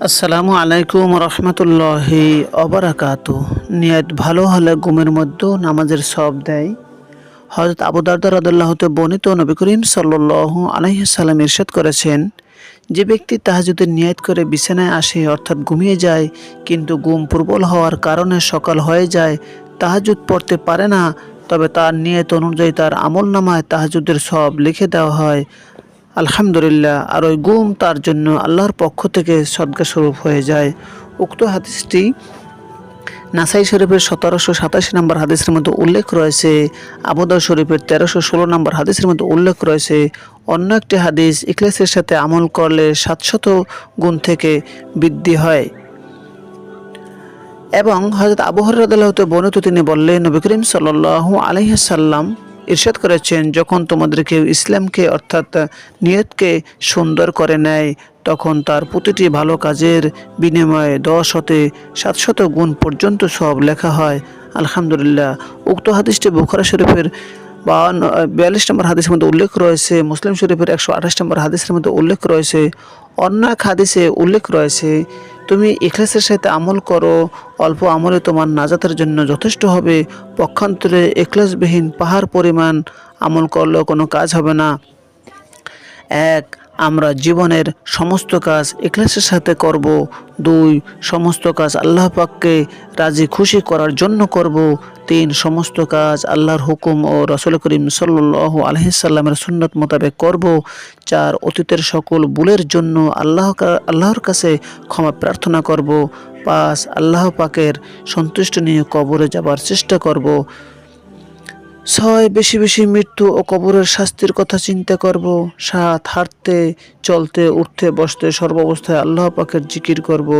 আসসালামু আলাইকুম রহমতুল্লাহি অবরাকাত। নিয়ত ভালো হলে ঘুমের মধ্যেও নামাজের সব দেয়। হজরত আবু দারদার আদাল্লাহতে বর্ণিত নবী করিম সাল্লু আলাইসাল্লাম ইরশাদ করেছেন, যে ব্যক্তি তাহাজুদের নিয়ত করে বিছানায় আসে, অর্থাৎ ঘুমিয়ে যায়, কিন্তু ঘুম প্রবল হওয়ার কারণে সকাল হয়ে যায় তাহাজুদ পড়তে পারে না, তবে তার নিয়ত অনুযায়ী তার আমল নামায় তাহাজুদের সব লিখে দেওয়া হয়। আলহামদুলিল্লাহ, আর ওই গুম তার জন্য আল্লাহর পক্ষ থেকে সদ্গা স্বরূপ হয়ে যায়। উক্ত হাদিসটি নাসাই শরীফের সতেরোশো সাতাশি নম্বর হাদিসের মধ্যে উল্লেখ রয়েছে। আবুদা শরীফের তেরোশো ষোলো নম্বর হাদিসের মধ্যে উল্লেখ রয়েছে। অন্য একটি হাদিস ইকলেসের সাথে আমল করলে সাতশত গুণ থেকে বৃদ্ধি হয়। এবং হজরত আবহর রাদালহতে বর্ণিত তিনি বললেন, নবী করিম সাল্লাল্লাহু আলহিহাসাল্লাম ইরশাদ করেছেন, যখন তোমাদের কেউ ইসলামকে অর্থাৎ নিয়তকে সুন্দর করে নেয়, তখন তার প্রতিটি ভালো কাজের বিনিময়ে দশ হতে সাতশত গুণ পর্যন্ত সব লেখা হয়। আলহামদুলিল্লাহ। উক্ত হাদিসটি বুখারা শরীফের বাউন্ন বিয়াল্লিশ নম্বর হাদিসের মধ্যে উল্লেখ রয়েছে, মুসলিম শরীফের একশো আঠাশ নম্বর হাদিসের মধ্যে উল্লেখ রয়েছে, অন্য এক হাদিসে উল্লেখ রয়েছে, তুমি ইখলাসের সাথে আমল করো, অল্প আমলে তোমার নাজাতের জন্য যথেষ্ট হবে, পক্ষান্তরে এখলাসবিহীন পাহাড় পরিমাণ আমল করলেও কোনো কাজ হবে না। এক আমরা জীবনের সমস্ত কাজ ইখলাসের সাথে করব, দুই, সমস্ত কাজ আল্লাহ পাককে রাজি খুশি করার জন্য করব, তিন, সমস্ত কাজ আল্লাহর হুকুম ও রসুল করিম সাল্লাহ আলহিসাল্লামের সুন্নত মোতাবেক করব, চার, অতীতের সকল ভুলের জন্য আল্লাহ আল্লাহর কাছে ক্ষমা প্রার্থনা করব, পাঁচ, আল্লাহ পাকের সন্তুষ্ট নিয়ে কবরে যাবার চেষ্টা করব ছয় বেশি বেশি মৃত্যু ও কবরের শাস্তির কথা চিন্তা করব, সাত হাঁটতে, চলতে, উঠতে, বসতে, সর্বাবস্থায় আল্লাহ পাকের জিকির করব।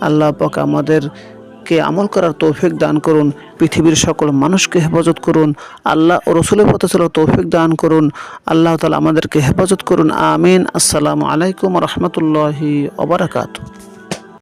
আল্লাহ পাক আমাদেরকে আমল করার তৌফিক দান করুন, পৃথিবীর সকল মানুষকে হেফাজত করুন, আল্লাহ ও রসুলের পথে চলার তৌফিক দান করুন। আল্লাহ তালা আমাদেরকে হেফাজত করুন, আমিন। আসসালামু আলাইকুম রহমতুল্লাহি ওবরাকাতু